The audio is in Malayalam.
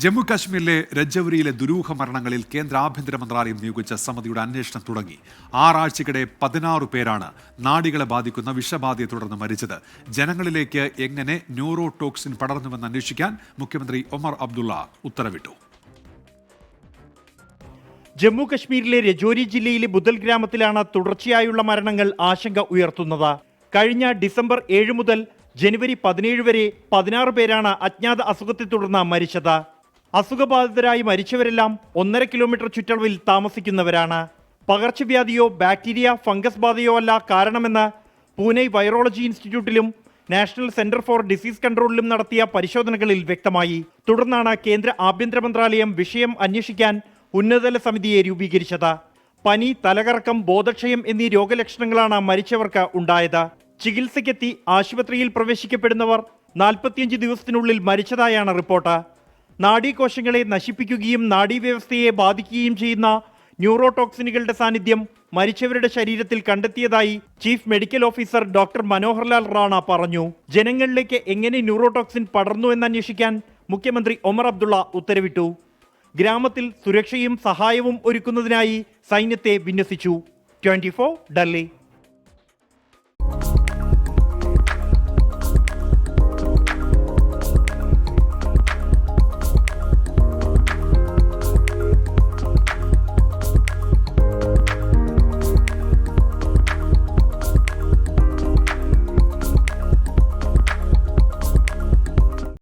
ജമ്മു കാശ്മീരിലെ രജൌരിയിലെ ദുരൂഹ മരണങ്ങളിൽ കേന്ദ്ര ആഭ്യന്തര മന്ത്രാലയം നിയോഗിച്ച സമിതിയുടെ അന്വേഷണം തുടങ്ങി. ആറാഴ്ചക്കിടെ പതിനാറ് പേരാണ് നാടികളെ ബാധിക്കുന്ന വിഷബാധയെ തുടർന്ന് മരിച്ചത്. ജനങ്ങളിലേക്ക് എങ്ങനെ ന്യൂറോ ടോക്സിൻ പടർന്നുവെന്ന് അന്വേഷിക്കാൻ മുഖ്യമന്ത്രി ഒമർ അബ്ദുള്ള ഉത്തരവിട്ടു. ജമ്മു കശ്മീരിലെ രജോരി ജില്ലയിലെ ബുദൽ ഗ്രാമത്തിലാണ് തുടർച്ചയായുള്ള മരണങ്ങൾ ആശങ്ക ഉയർത്തുന്നത്. കഴിഞ്ഞ ഡിസംബർ ഏഴ് മുതൽ ജനുവരി പതിനേഴ് വരെ പതിനാറ് പേരാണ് അജ്ഞാത അസുഖത്തെ തുടർന്ന് മരിച്ചത്. അസുഖബാധിതരായി മരിച്ചവരെല്ലാം ഒന്നര കിലോമീറ്റർ ചുറ്റളവിൽ താമസിക്കുന്നവരാണ്. പകർച്ചവ്യാധിയോ ബാക്ടീരിയ ഫംഗസ് ബാധയോ അല്ല കാരണമെന്ന് പൂനെ വൈറോളജി ഇൻസ്റ്റിറ്റ്യൂട്ടിലും നാഷണൽ സെന്റർ ഫോർ ഡിസീസ് കൺട്രോളിലും നടത്തിയ പരിശോധനകളിൽ വ്യക്തമായി. തുടർന്നാണ് കേന്ദ്ര ആഭ്യന്തര മന്ത്രാലയം വിഷയം അന്വേഷിക്കാൻ ഉന്നതതല സമിതിയെ രൂപീകരിച്ചത്. പനി തലകറക്കം ബോധക്ഷയം എന്നീ രോഗലക്ഷണങ്ങളാണ് മരിച്ചവർക്ക് ഉണ്ടായത്. ചികിത്സയ്ക്കെത്തി ആശുപത്രിയിൽ പ്രവേശിക്കപ്പെടുന്നവർ നാൽപ്പത്തിയഞ്ച് ദിവസത്തിനുള്ളിൽ മരിച്ചതായാണ് റിപ്പോർട്ട്. നാഡീകോശങ്ങളെ നശിപ്പിക്കുകയും നാഡീവ്യവസ്ഥയെ ബാധിക്കുകയും ചെയ്യുന്ന ന്യൂറോടോക്സിനുകളുടെ സാന്നിധ്യം മരിച്ചവരുടെ ശരീരത്തിൽ കണ്ടെത്തിയതായി chief medical officer doctor Manoharlal Rana പറഞ്ഞു. ജനങ്ങളിലേക്ക് എങ്ങനെ ന്യൂറോടോക്സിൻ പടർന്നു എന്നന്വേഷിക്കാൻ മുഖ്യമന്ത്രി ഒമർ അബ്ദുള്ള ഉത്തരവിട്ടു. ഗ്രാമത്തിൽ സുരക്ഷയും സഹായവും ഒരുക്കുന്നതിനായി സൈന്യത്തെ വിന്യസിച്ചു. ട്വന്റി ഡൽഹി.